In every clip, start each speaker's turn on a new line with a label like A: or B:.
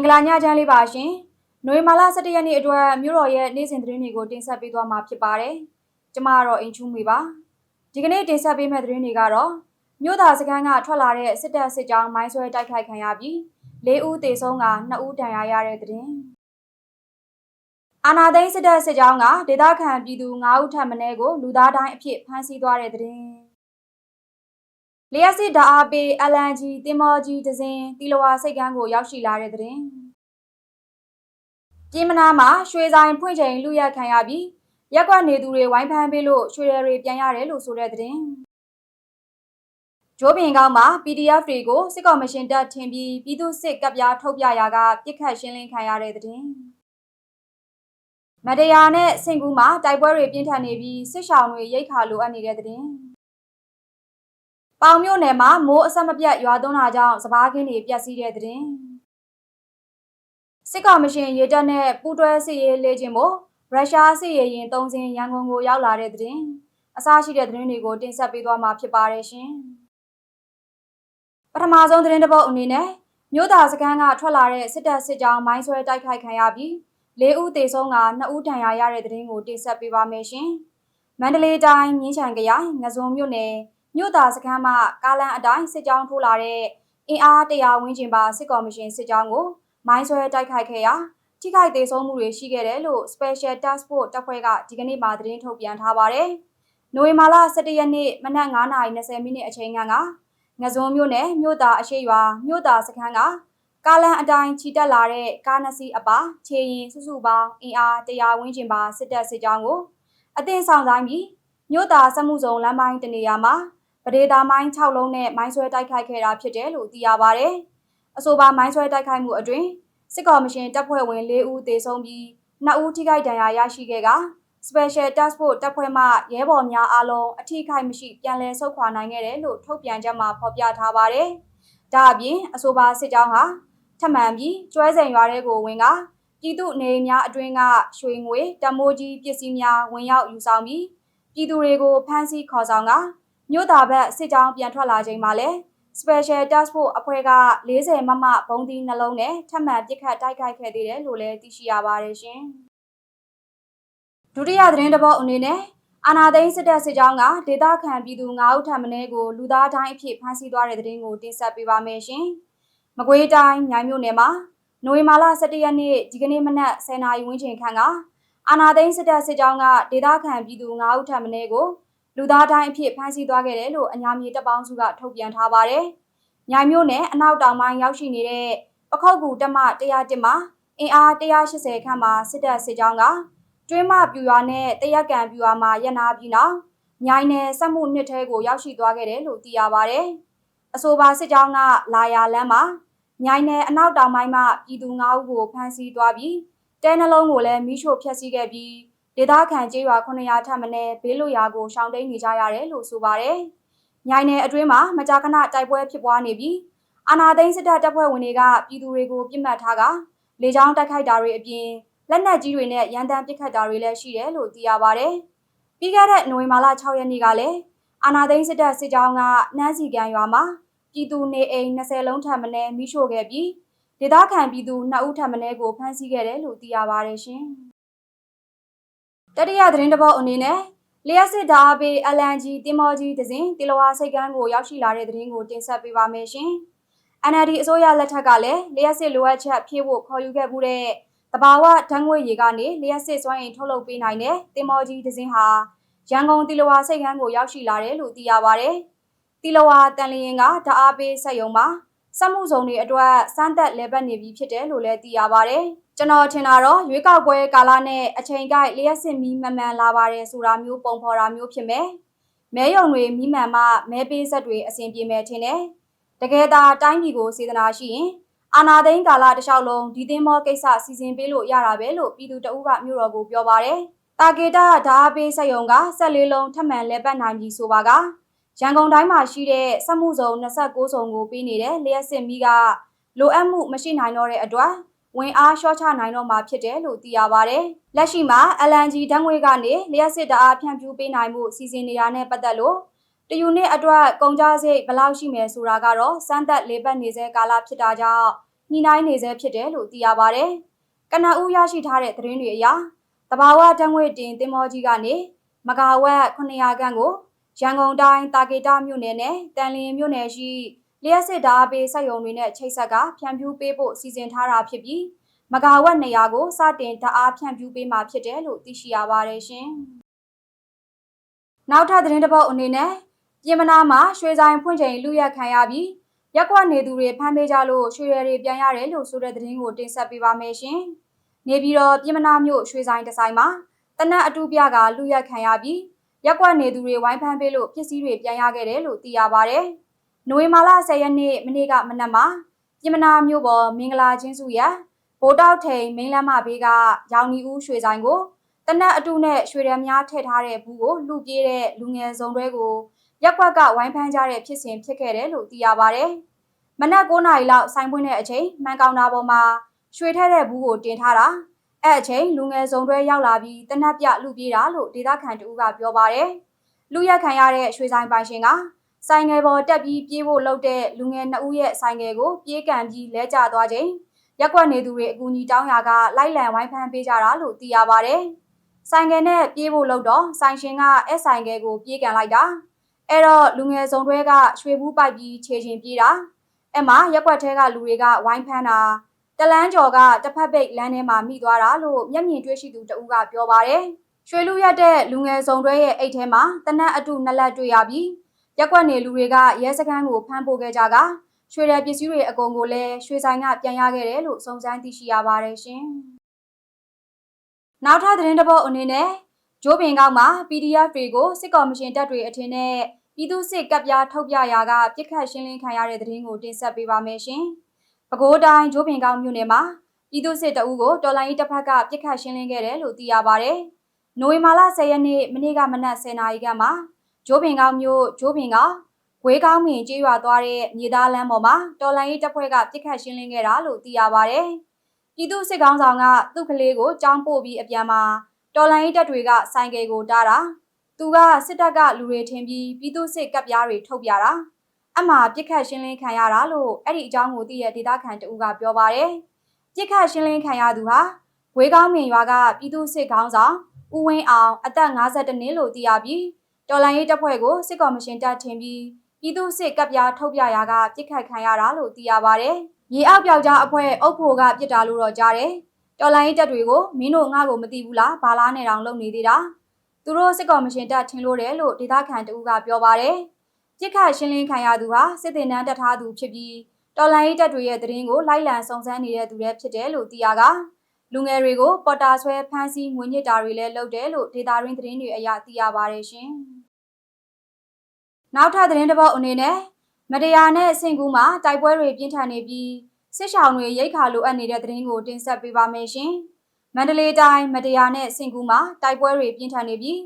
A: င်္ဂလာညချမ်းလေးပါရှင်။နိုဝင်ဘာလ17ရက်နေ့အတွက်မြို့တော်ရဲ့နေ့စဉ်သတင်းတွေကိုတင်ဆက်ပေးသွားမှာဖြစ်ပါတယ်။ကျမကတော့အင်ချူးမေပါ။ဒီကနေ့တင်ဆက်ပေးမယ့်သတင်းတွေကတော့မြို့သားစခန်းကထွက်လာတဲ့စစ်တပ်စစ်ကြောင်းမိုင်းဆွဲတိုက်ခိုက်ခံရပြီး၄ဦးသေဆုံးက2ဦးဒဏ်ရာရတဲ့သတင်း။အာနာသိန်းစစ်တပ်စစ်ကြောင်းကဒေသခံပြည်သူ9ဦးထပ်မံကိုလူသားတိုင်းအဖြစ်ဖမ်းဆီးသွားတဲ့သတင်း။ လျှက်စစ်ဓာအားပေး LNG တင်မောကြီးဒဇင်တီလဝါစိတ်ကန်းကိုရောက်ရှိလာတဲ့သတင်း။ပြည်မနာမှာရွှေဆိုင်ဖွင့်ချိန်လူရက်ခံရပြီးရက်ကွက်နေသူတွေဝိုင်းဖမ်းပေးလို့ရွှေရတွေပြန်ရတယ်လို့ဆိုတဲ့သတင်းဂျိုးပင်ကောင်းမှာ PDF တွေကိုစစ်ကော်မရှင်တပ်ထင်ပြီးပြည်သူစစ်ကပ်ပြားထုတ်ပြရာကပြစ်ခတ်ရှင်းလင်းခံရတဲ့သတင်းမတရားနဲ့စင်ကူးမှာတိုက်ပွဲတွေပြင်းထန်နေပြီးစစ်ရှောင်တွေရိတ်ခါလိုအပ်နေတဲ့သတင်း ပေါင်မြို့နယ်မှာမိုးအဆက်မပြတ်ရွာသွန်းတာကြောင့်စပားခင်းတွေပျက်စီးတဲ့သတင်းစစ်ကောင်မရှင်ရေတပ်နဲ့ပူးတွဲစစ်ရေးလေ့ကျင့်ဖို့ရုရှားစစ်ရေးရင်သုံးစင်းရန်ကုန်ကိုရောက်လာတဲ့သတင်းအစရှိတဲ့သတင်းတွေကိုတင်ဆက်ပေးသွားမှာဖြစ်ပါတယ်ရှင်ပထမဆုံးသတင်းတစ်ပုဒ်အနေနဲ့မြို့သားစခန်းကထွက်လာတဲ့စစ်တပ်စစ်ကြောင်းမိုင်းဆွဲတိုက်ခိုက်ခံရပြီး၄ဦးသေဆုံးက2ဦးဒဏ်ရာရတဲ့သတင်းကိုတင်ဆက်ပေးပါမယ်ရှင်မန္တလေးတိုင်းမြင်းချံခရိုင်ငစုံမြို့နယ် မြို့သားစခန်းမှာကားလန်အတိုင်းစစ်ကြောင်းထိုးလာတဲ့အင်အားတရာဝန်းကျင်ပါစစ်ကော်မရှင်စစ်ကြောင်းကိုမိုင်းဆွဲတိုက်ခိုက်ခဲ့ရာထိခိုက်သေးဆုံးမှုတွေရှိခဲ့တယ်လို့ Special Task Force တပ်ဖွဲ့ကဒီကနေ့မှသတင်းထုတ်ပြန်ထားပါတယ်။နိုဝင်ဘာလ17ရက်နေ့မနက်9:20မိနစ်အချိန်ကငစုံမြို့နယ်မြို့သားအရှိရွာမြို့သားစခန်းကကားလန်အတိုင်းချီတက်လာတဲ့ကားနှစ်စီးအပါခြေရင်စုစုပေါင်းအင်အား100ဝန်းကျင်ပါစစ်တပ်စစ်ကြောင်းကိုအသင်းဆောင်တိုင်းပြီးမြို့သားစမှုစုံလမ်းပိုင်းတနေရာမှာ ပဒေသာမိုင်း6လုံးနဲ့မိုင်းဆွဲတိုက်ခိုက်ခဲ့တာဖြစ်တယ်လို့သိရပါဗျ။အဆိုပါမိုင်းဆွဲတိုက်ခိုက်မှုအတွင်စစ်ကော်မရှင်တပ်ဖွဲ့ဝင်၄ဦးသေဆုံးပြီး2ဦးထိခိုက်ဒဏ်ရာရရှိခဲ့က Special Task Force တပ်ဖွဲ့မှရဲဘော်များအားလုံးအထိခိုက်မရှိပြန်လည်ဆုတ်ခွာနိုင်ခဲ့တယ်လို့ထုတ်ပြန်ချက်မှာဖော်ပြထားပါတယ်။ဒါအပြင်အဆိုပါစစ်ကြောင်းဟာထမှန်ပြီးကျွဲစိန်ရွာတဲ့ကိုဝင်ကပြည်သူနေများအတွင်းကရွှေငွေတမိုးကြီးပစ္စည်းများဝင်ရောက်ယူဆောင်ပြီးပြည်သူတွေကိုဖမ်းဆီးခေါ်ဆောင်က မြို့သားဘက်စစ်ကြောင်းပြန်ထွက်လာချိန်မှာလည်း Special Task Force အဖွဲ့က40မမဘုံသီးနှလုံးနဲ့ထပ်မံပစ်ခတ်တိုက်ခိုက်ခဲ့သေးတယ်လို့လည်းသိရှိရပါတယ်ရှင်။ဒုတိယသတင်းတစ်ပုဒ်အနေနဲ့အာနာသိန်းစစ်တပ်စစ်ကြောင်းကဒေသခံပြည်သူ9ဦးထပ်မံကိုလူသားတိုင်းအဖြစ်ဖမ်းဆီးသွားတဲ့သတင်းကိုတင်ဆက်ပေးပါမယ်ရှင်။မကွေးတိုင်းညိုင်မြို့နယ်မှာနိုဝင်ဘာလ17ရက်နေ့ဒီကနေ့မနက်10:00နာရီဝန်းကျင်ခန့်ကအာနာသိန်းစစ်တပ်စစ်ကြောင်းကဒေသခံပြည်သူ9ဦးထပ်မံကို လူသားတိုင်းအဖြစ်ဖမ်းဆီးသွားခဲ့တယ်လို့အညာမြေတပ်ပေါင်းစုကထုတ်ပြန်ထားပါတယ်။မြိုင်မြို့နယ်အနောက်တောင်ပိုင်းရောက်ရှိနေတဲ့ပခုတ်ကူတက်မ101မှာအင်အား180ခန့်မှာစစ်တပ်စစ်ကြောင်းကတွင်းမပြူရွာနဲ့တရက်ကံပြူရွာမှာရပ်နာပြီးနောက်မြိုင်နယ်စက်မှုနှစ်ထဲကိုရောက်ရှိသွားခဲ့တယ်လို့သိရပါတယ်။အဆိုပါစစ်ကြောင်းကလာယာလမ်းမှာမြိုင်နယ်အနောက်တောင်ပိုင်းမှပြည်သူ9ဦးကိုဖမ်းဆီးသွားပြီးတဲနှလုံးကိုလည်းမိရှို့ဖျက်ဆီးခဲ့ပြီး ဒေသခံကျေးရွာ900ထပ်မံဘေးလွတ်ရာကိုရှောင်တိန်နေကြရတယ်လို့ဆိုပါတယ်။မြိုင်နယ်အတွင်းမှာမကြာခဏတိုက်ပွဲဖြစ်ပွားနေပြီးအာနာသိန်းစစ်တပ်တပ်ဖွဲ့ဝင်တွေကပြည်သူတွေကိုပြစ်မှတ်ထားကလေကြောင်းတိုက်ခိုက်တာတွေအပြင်လက်နက်ကြီးတွေနဲ့ရန်တမ်းပစ်ခတ်တာတွေလည်းရှိတယ်လို့သိရပါတယ်။ပြီးခဲ့တဲ့နိုဝင်ဘာလ6ရက်နေ့ကလည်းအာနာသိန်းစစ်တပ်စစ်ကြောင်းကနန်းစီကံရွာမှာပြည်သူနေအိမ်20လုံးထပ်မံမိရှို့ခဲ့ပြီးဒေသခံပြည်သူ2ဦးထပ်မံကိုဖမ်းဆီးခဲ့တယ်လို့သိရပါတယ်ရှင်။ တတိယသတင်းတစ်ပုဒ်အနေနဲ့လျှက်စစ်ဓာတ်ပေး LNG တင်မောကြီးဒဇင်တီလဝါစိတ်ကန်းကိုရောက်ရှိလာတဲ့သတင်းကိုတင်ဆက်ပေးပါမယ်ရှင်။ NLD အစိုးရလက်ထက်ကလည်းလျှက်စစ်လိုအပ်ချက်ဖြည့်ဖို့ခေါ်ယူခဲ့မှုတဲ့တဘာဝဓာတ်ငွေရေကနေလျှက်စစ်စွမ်းအင်ထုတ်လုပ်ပေးနိုင်တဲ့တင်မောကြီးဒဇင်ဟာရန်ကုန်တီလဝါစိတ်ကန်းကိုရောက်ရှိလာတယ်လို့သိရပါဗျ။တီလဝါတန်လျင်ကဓာတ်အားပေးစက်ရုံမှာစက်မှုဇုံတွေအတွက်စမ်းသက်လဲပတ်နေပြီဖြစ်တယ်လို့လည်းသိရပါဗျ။ ကျွန်တော်ထင်တာတော့ရွေးကောက်ပွဲကာလနဲ့အချိန်ကိုက်လျှက်စစ်မီးမှန်မှန်လာပါတယ်ဆိုတာမျိုးပုံဖော်တာမျိုးဖြစ်မယ်။မဲယုံတွေမီးမှန်မှမဲပေးဆက်တွေအဆင်ပြေမယ်ထင်တယ်။တကယ်သာတိုင်းပြည်ကိုစေတနာရှိရင်အာနာသိန်းကာလတစ်လျှောက်လုံးဒီသင်းမောကိစ္စစီစဉ်ပေးလို့ရတာပဲလို့ပြည်သူတအုပ်ကမြို့တော်ကိုပြောပါတယ်။တာကေတာဓာအပေးစက်ယုံကဆက်လေးလုံးထပ်မံလဲပတ်နိုင်ပြီဆိုပါကရန်ကုန်တိုင်းမှာရှိတဲ့စက်မှုဇုံ29ဇုံကိုပေးနေတဲ့လျှက်စစ်မီးကလိုအပ်မှုမရှိနိုင်တော့တဲ့အတွက် ဝင်အားလျှော့ချနိုင်တော့မှာဖြစ်တယ်လို့သိရပါဗျ။လက်ရှိမှာ LNG ဓာတ်ငွေကနေလျှက်စစ်ဓာတ်အားဖြန့်ဖြူးပေးနိုင်မှုစီစဉ်နေတာနဲ့ပတ်သက်လို့တယူနစ်အတွက်ကုန်ကြစိတ်ဘယ်လောက်ရှိမယ်ဆိုတာကတော့စမ်းသက်လေးပတ်နေစေကာလဖြစ်တာကြောင့်ညှိနှိုင်းနေဆဲဖြစ်တယ်လို့သိရပါတယ်။ကနဦးရရှိထားတဲ့သတင်းတွေအရတဘာဝတံငွေတင်တင်မောကြီးကနေမဂါဝက်900ခန့်ကိုရန်ကုန်တိုင်းတာကေတာမြို့နယ်နဲ့တန်လင်းမြို့နယ်ရှိ လျှက်စစ်ဓာတ်ပေးစက်ရုံတွေနဲ့ချိတ်ဆက်ကဖြန့်ဖြူးပေးဖို့စီစဉ်ထားတာဖြစ်ပြီးမဂါဝက်200ကိုစတင်ဓာတ်အားဖြန့်ဖြူးပေးမှာဖြစ်တယ်လို့သိရှိရပါတယ်ရှင်။နောက်ထပ်သတင်းတစ်ပုဒ်အနေနဲ့ပြင်မနာမှာရွှေဆိုင်ဖွင့်ချိန်လူရက်ခံရပြီးရက်ကွက်နေသူတွေဖမ်းပေးကြလို့ရွှေရည်တွေပြန်ရတယ်လို့ဆိုတဲ့သတင်းကိုတင်ဆက်ပေးပါမယ်ရှင်။နေပြည်တော်ပြင်မနာမြို့ရွှေဆိုင်တစ်ဆိုင်မှာတနက်အတူပြကလူရက်ခံရပြီးရက်ကွက်နေသူတွေဝိုင်းဖမ်းပေးလို့ပစ္စည်းတွေပြန်ရခဲ့တယ်လို့သိရပါဗျ။ နိုဝင်ဘာလ10ရက်နေ့မနေ့ကမနက်မှာပြင်မနာမြို့ပေါ်မင်္ဂလာချင်းစုရဗိုလ်တောက်ထိန်မင်းလမ်းမဘေးကရောင်နီဦးရွှေဆိုင်ကိုတနက်အတူနဲ့ရွှေရံများထည့်ထားတဲ့ဘူးကိုလူပြေးတဲ့လူငယ်စုံတွေကိုရက်ကွက်ကဝိုင်းဖမ်းကြတဲ့ဖြစ်စဉ်ဖြစ်ခဲ့တယ်လို့သိရပါဗျ။မနက်9နာရီလောက်ဆိုင်ပွင့်တဲ့အချိန်မှန်ကောင်တာပေါ်မှာရွှေထည့်တဲ့ဘူးကိုတင်ထားတာအဲ့အချိန်လူငယ်စုံတွဲရောက်လာပြီးတနက်ပြလူပြေးတာလို့ဒေသခံတူကပြောပါတယ်။လူရက်ခံရတဲ့ရွှေဆိုင်ပိုင်ရှင်က ဆိုင်ငယ်ပေါ်တက်ပြီးပြေးဖို့လှုပ်တဲ့လူငယ်နှစ်ဦးရဲ့ဆိုင်ငယ်ကိုပြေးကန်ပြီးလဲကျသွားချိန်ရက်ကွက်နေသူတွေအကူအညီတောင်းရာကလိုက်လံဝိုင်းဖမ်းပေးကြတာလို့သိရပါတယ်။ဆိုင်ငယ်နဲ့ပြေးဖို့လှုပ်တော့ဆိုင်ရှင်ကအဲ့ဆိုင်ငယ်ကိုပြေးကန်လိုက်တာအဲ့တော့လူငယ်စုံတွဲကရွှေဘူးပိုက်ပြီးခြေချင်းပြေးတာအဲ့မှာရက်ကွက်ထဲကလူတွေကဝိုင်းဖမ်းတာတလန်းကျော်ကတစ်ဖက်ပိတ်လမ်းထဲမှာမိသွားတာလို့မျက်မြင်တွေ့ရှိသူတဦးကပြောပါတယ်။ရွှေလူရက်တဲ့လူငယ်စုံတွဲရဲ့အိတ်ထဲမှာတနက်အတူနှစ်လက်တွေ့ရပြီး ရက်ကွက်နေလူတွေကရဲစခန်းကိုဖမ်းပို့ခဲ့ကြကရွှေရပစ္စည်းတွေအကုန်ကိုလည်းရွှေဆိုင်ကပြန်ရခဲ့တယ်လို့စုံစမ်းသိရှိရပါတယ်ရှင်။နောက်ထပ်သတင်းတစ်ပုဒ်အနေနဲ့ဂျိုးပင်ကောက်မှာ PDF တွေကိုစစ်ကော်မရှင်တပ်တွေအထင်နဲ့ပြည်သူစစ်ကပ်ပြားထုတ်ပြရာကပြစ်ခတ်ရှင်းလင်းခံရတဲ့သတင်းကိုတင်ဆက်ပေးပါမယ်ရှင်။ပဲခူးတိုင်းဂျိုးပင်ကောက်မြို့နယ်မှာပြည်သူစစ်တအုပ်ကိုတော်လိုင်းတစ်ဖက်ကပြစ်ခတ်ရှင်းလင်းခဲ့တယ်လို့သိရပါတယ်။နိုဝင်ဘာလ10ရက်နေ့မနေ့ကမနက်10:00နာရီခန့်မှာ ဂျိုးပင်ကောက်မြို့ဂျိုးပင်ကောက်ဝေးကောင်းမင်ကျေးရွာသွားတဲ့မြေသားလမ်းပေါ်မှာတော်လိုင်းရေးတပ်ဖွဲ့ကပြစ်ခတ်ရှင်းလင်းခဲ့တာလို့သိရပါဗျ။ပြည်သူစစ်ကောင်းဆောင်ကသူ့ကလေးကိုကြောင်းပို့ပြီးအပြန်မှာတော်လိုင်းရေးတပ်တွေကဆိုင်ကယ်ကိုတားတာသူကစစ်တပ်ကလူတွေထင်ပြီးပြည်သူစစ်ကပ်ပြားတွေထုတ်ပြတာအမှပြစ်ခတ်ရှင်းလင်းခံရတာလို့အဲ့ဒီအကြောင်းကိုသိရဒေတာခန်တူကပြောပါတယ်။ပြစ်ခတ်ရှင်းလင်းခံရသူဟာဝေးကောင်းမင်ရွာကပြည်သူစစ်ကောင်းဆောင်ဦးဝင်းအောင်အသက်52နှစ်လို့သိရပြီး တော်လိုင်းရေးတပ်ဖွဲ့ကိုစစ်ကော်မရှင်တပ်ထင်ပြီးပြည်သူစစ်ကပ်ပြားထုတ်ပြရာကပြစ်ခတ်ခံရတာလို့သိရပါတယ်။မြေအောက်ပြောက်ကြားအဖွဲ့အုပ်ဖို့ကပြစ်တာလို့တော့ကြားတယ်။တော်လိုင်းတပ်တွေကိုမင်းတို့ငါ့ကိုမသိဘူးလားဘာလားနဲ့တောင်လုပ်နေသေးတာ။သူတို့စစ်ကော်မရှင်တပ်ထင်လို့တယ်လို့ဒေသခံတဦးကပြောပါတယ်။ပြစ်ခတ်ရှင်းလင်းခံရသူဟာစစ်တင်တန်းတက်ထားသူဖြစ်ပြီးတော်လိုင်းတပ်တွေရဲ့တရင်ကိုလိုက်လံစုံစမ်းနေတဲ့သူတွေဖြစ်တယ်လို့သိရကလူငယ်တွေကိုပေါ်တာဆွဲဖမ်းဆီးငွေညစ်တာတွေလည်းလုပ်တယ်လို့ဒေတာရင်းသတင်းတွေအရသိရပါတယ်ရှင်။ နောက်ထပ်သတင်းတစ်ပုဒ်အနေနဲ့မတရားနဲ့ဆင်ကူးမှာတိုက်ပွဲတွေပြင်းထန်နေပြီးစစ်ဆောင်တွေရိတ်ခါလိုအပ်နေတဲ့သတင်းကိုတင်ဆက်ပေးပါမယ်ရှင်။မန္တလေးတိုင်းမတရားနဲ့ဆင်ကူးမှာတိုက်ပွဲတွေပြင်းထန်နေပြီး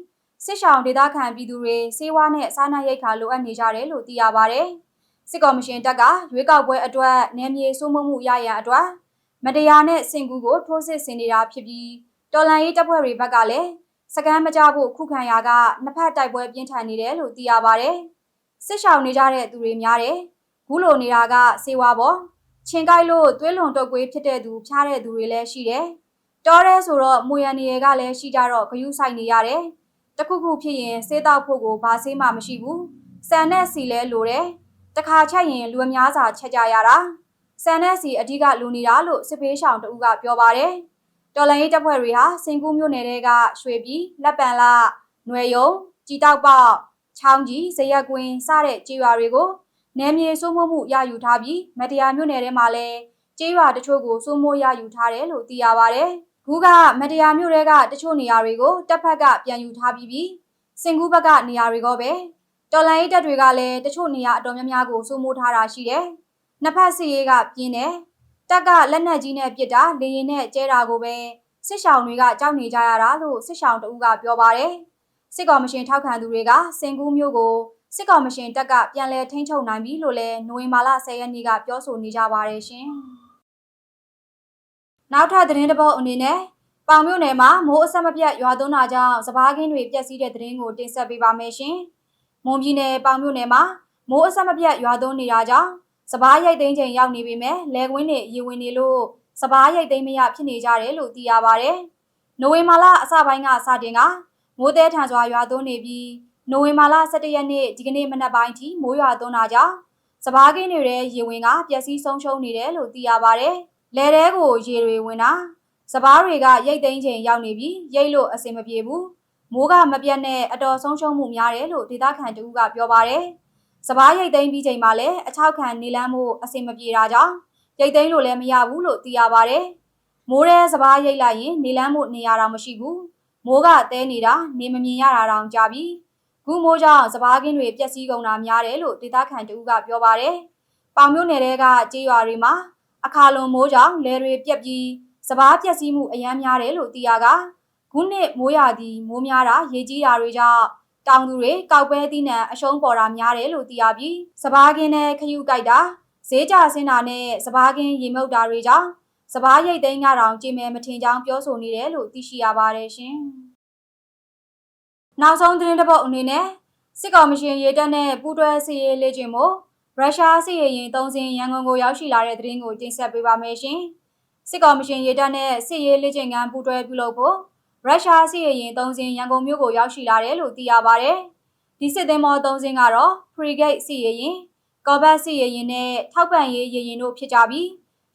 A: စစ်ဆောင်ဒေသခံပြည်သူတွေစေဝါနဲ့စားနပ်ရိတ်ခါလိုအပ်နေကြတယ်လို့သိရပါဗျ။စစ်ကော်မရှင်တပ်ကရွေးကောက်ပွဲအတွက်နယ်မြေစိုးမိုးမှုရရန်အတွက်မတရားနဲ့ဆင်ကူးကိုထိုးစစ်ဆင်နေတာဖြစ်ပြီးတော်လန်ရေးတပ်ဖွဲ့တွေဘက်ကလည်းစကမ်းမကြဖို့ခုခံရာကနှစ်ဖက်တိုက်ပွဲပြင်းထန်နေတယ်လို့သိရပါဗျ။ စစ်ရှောင်နေကြတဲ့သူတွေများတယ်။ဘူးလိုနေတာကစေဝါပေါ်ချင်းကိုက်လို့သွေးလွန်တုပ်ကွေးဖြစ်တဲ့သူဖြားတဲ့သူတွေလည်းရှိတယ်။တောရဲဆိုတော့မွေရနေရကလည်းရှိကြတော့ဂယုဆိုင်နေရတယ်။တခုခုဖြစ်ရင်စေးတောက်ဖို့ကိုဘာဆေးမှမရှိဘူး။ဆန်နဲ့စီလဲလိုတယ်။တခါချက်ရင်လူအများစာချက်ကြရတာ။ဆန်နဲ့စီအဓိကလူနေတာလို့စစ်ဖေးရှောင်တူကပြောပါတယ်။တော်လန်ရေးတပ်ဖွဲ့တွေဟာစင်ကူးမြို့နယ်တွေကရွှေပြည်လက်ပံလ၊နွယ်ယုံ၊ជីတောက်ပေါက် ချောင်းကြီးဇရက်ကွင်းစတဲ့ကြေးရွာတွေကိုနယ်မြေစိုးမိုးမှုရယူထားပြီးမတရားမြို့နယ်ထဲမှာလည်းကြေးရွာတချို့ကိုစိုးမိုးရယူထားတယ်လို့သိရပါဗျ။ခုကမတရားမြို့တွေကတချို့နေရာတွေကိုတပ်ဖက်ကပြန်ယူထားပြီးပြီးစင်ကူးဘက်ကနေရာတွေကပဲတော်လိုင်းတပ်တွေကလည်းတချို့နေရာအတော်များများကိုစိုးမိုးထားတာရှိတယ်။နှစ်ဖက်စီရေးကပြင်းတယ်။တပ်ကလက်နက်ကြီးနဲ့ပစ်တာလေရင်နဲ့ကျဲတာကိုပဲစစ်ရှောင်တွေကကြောက်နေကြရတာလို့စစ်ရှောင်တဦးကပြောပါတယ်။ စစ်ကော်မရှင်ထောက်ခံသူတွေကစင်ကူးမျိုးကိုစစ်ကော်မရှင်တပ်ကပြန်လည်ထိန်းချုပ်နိုင်ပြီလို့လည်းနိုဝင်ဘာလ10ရက်နေ့ကပြောဆိုနေကြပါတယ်ရှင်။နောက်ထပ်သတင်းတစ်ပုဒ်အနေနဲ့ပေါင်မြို့နယ်မှာမိုးအဆက်မပြတ်ရွာသွန်းတာကြောင့်စပားကင်းတွေပျက်စီးတဲ့သတင်းကိုတင်ဆက်ပေးပါမယ်ရှင်။မွန်ပြည်နယ်ပေါင်မြို့နယ်မှာမိုးအဆက်မပြတ်ရွာသွန်းနေတာကြောင့်စပားရိုက်သိမ်းချိန်ရောက်နေပြီမဲ့လဲကွင်းနေရေဝင်နေလို့စပားရိုက်သိမ်းမရဖြစ်နေကြတယ်လို့သိရပါတယ်။နိုဝင်ဘာလအစပိုင်းကစတင်က မိုးတဲထန်စွာရွာသွန်းနေပြီးနိုဝင်ဘာလ17ရက်နေ့ဒီကနေ့မနက်ပိုင်းထိမိုးရွာသွန်းတာကြောင့်စပားကင်းတွေရေဝင်ကပျက်စီးဆုံးရှုံးနေတယ်လို့သိရပါတယ်။လဲတဲကိုရေတွေဝင်တာစပားတွေကရိတ်သိမ်းချိန်ရောက်နေပြီးရိတ်လို့အဆင်မပြေဘူး။မိုးကမပြတ်နဲ့အတော်ဆုံးရှုံးမှုများတယ်လို့ဒေသခံတဦးကပြောပါတယ်။စပားရိတ်သိမ်းပြီးချိန်မှာလည်းအချောက်ခံနေလန်းမှုအဆင်မပြေတာကြောင့်ရိတ်သိမ်းလို့လည်းမရဘူးလို့သိရပါတယ်။မိုးရဲစပားရိတ်လိုက်ရင်နေလန်းမှုနေရတာမရှိဘူး။ မိုးကတဲနေတာနေမမြင်ရတာတောင်ကြပြီ။ခုမိုးကြောင့်စပားကင်းတွေပျက်စီးကုန်တာများတယ်လို့ဒေသခံတဦးကပြောပါတယ်။ပေါင်မြို့နယ်တဲကကြေးရွာတွေမှာအခါလွန်မိုးကြောင့်လယ်တွေပြက်ပြီးစပားပျက်စီးမှုအများများတယ်လို့သိရကခုနှစ်မိုးရာသီမိုးများတာရေကြီးတာတွေကြောင့်တောင်သူတွေကောက်ပဲသီးနှံအရှုံးပေါ်တာများတယ်လို့သိရပြီးစပားကင်းနဲ့ခယူကြိုက်တာဈေးကြဆင်းတာနဲ့စပားကင်းရေမုတ်တာတွေကြောင့် စပားရိတ်သိမ်းရတောင်ကြည်မဲမထင်ကြောင်းပြောဆိုနေတယ်လို့သိရှိရပါတယ်ရှင်။နောက်ဆုံးသတင်းတစ်ပုဒ်အနေနဲ့စစ်ကောင်မရှင်ရေတပ်နဲ့ပူးတွဲစစ်ရေးလေ့ကျင့်မှုရုရှားစစ်ရေးရင်သုံးစင်းရန်ကုန်ကိုရောက်ရှိလာတဲ့သတင်းကိုတင်ဆက်ပေးပါမယ်ရှင်။စစ်ကောင်မရှင်ရေတပ်နဲ့စစ်ရေးလေ့ကျင့်ခန်းပူးတွဲပြုလုပ်ဖို့ရုရှားစစ်ရေးရင်သုံးစင်းရန်ကုန်မြို့ကိုရောက်ရှိလာတယ်လို့သိရပါတယ်။ဒီစစ်သင်္ဘောသုံးစင်းကတော့ Frigate စစ်ရေးရင်ကောဘတ်စစ်ရေရင်နဲ့ထောက်ပံ့ရေးရေရင်တို့ဖြစ်ကြပြီး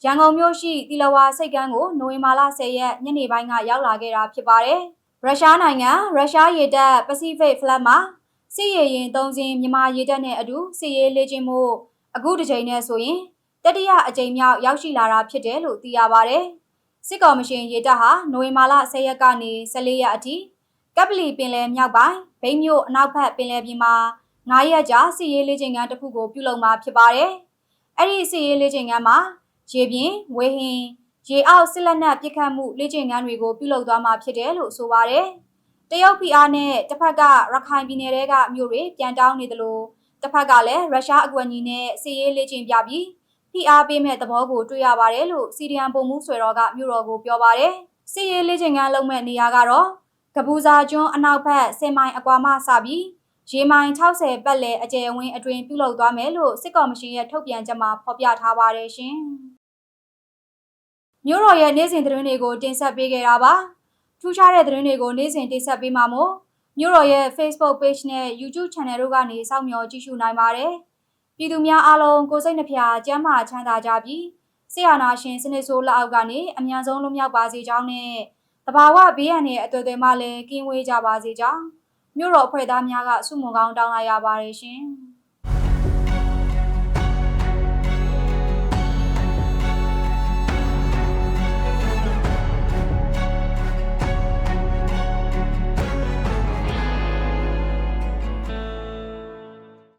A: ရန်ကုန်မြို့ရှိတီလဝါစိတ်ကမ်းကိုနိုဝင်ဘာလ10ရက်ညနေပိုင်းကရောက်လာခဲ့တာဖြစ်ပါတယ်။ရုရှားနိုင်ငံရုရှားရေတပ် Pacific Fleet မှာစစ်ရေရင်သုံးစင်းမြန်မာရေတပ်နဲ့အတူစစ်ရေးလေ့ကျင့်မှုအခုတစ်ချိန်နဲ့ဆိုရင်တတိယအကြိမ်မြောက်ရောက်ရှိလာတာဖြစ်တယ်လို့သိရပါတယ်။စစ်ကော်မရှင်ရေတပ်ဟာနိုဝင်ဘာလ10ရက်ကနေ14ရက်အထိကပလီပင်လယ်မြောက်ပိုင်းဘိန်းမြို့အနောက်ဘက်ပင်လယ်ပြင်မှာ9ရက်ကြာစီရေးလေးချိန်ကန်းတစ်ခုကိုပြုလုပ်မှာဖြစ်ပါတယ်။အဲ့ဒီစီရေးလေးချိန်ကန်းမှာ ရေပြင်ဝေဟင်ရေအောက်စစ်လက်နက်ပစ်ခတ်မှုလေးချိန်ကန်းတွေကိုပြုလုပ်သွားမှာဖြစ်တယ်လို့ဆိုပါတယ်။တရုတ်ပြည်အားနဲ့တစ်ဖက်ကရခိုင်ပြည်နယ်ကမြို့တွေပြန်တောင်းနေတယ်လို့တစ်ဖက်ကလည်းရုရှားအကွက်ကြီးနဲ့စီရေးလေးချိန်ပြပြီးဖိအားပေးမဲ့သဘောကိုတွေ့ရပါတယ်လို့စီရီယန်ပုံမှုဆွေတော်ကမြို့တော်ကိုပြောပါတယ်။စီရေးလေးချိန်ကန်းလုံးမဲ့နေရာကတော့ကပူဇာကျွန်းအနောက်ဘက်10မိုင်အကွာမှစပြီးရေမိုင်60ပတ်လည်အကျယ်အဝန်းအတွင်ပြုလုပ်သွားမယ်လို့စစ်ကော်မရှင်ရဲ့ထုတ်ပြန်ချက်မှာဖော်ပြထားပါတယ်ရှင်။ မြို့တော်ရဲ့နေ့စဉ်သတင်းတွေကိုတင်ဆက်ပေးခဲ့တာပါ။ထူးခြားတဲ့သတင်းတွေကိုနေ့စဉ်တင်ဆက်ပေးမှာမို့မြို့တော်ရဲ့ Facebook Page နဲ့ YouTube Channel တို့ကနေစောင့်မျှော်ကြည့်ရှုနိုင်ပါတယ်။ပြည်သူများအားလုံးကိုစိတ်နှဖျားကျန်းမာချမ်းသာကြပြီးဆေးရနာရှင်စနစ်ဆိုးလက်အောက်ကနေအမြန်ဆုံးလွတ်မြောက်ပါစေကြောင်းနဲ့တဘာဝဘေးရန်ရဲ့အသွေးသွေးမှလည်းကင်းဝေးကြပါစေကြောင်းမြို့တော်အဖွဲ့သားများကဆုမွန်ကောင်းတောင်းလိုက်ရပါတယ်ရှင်။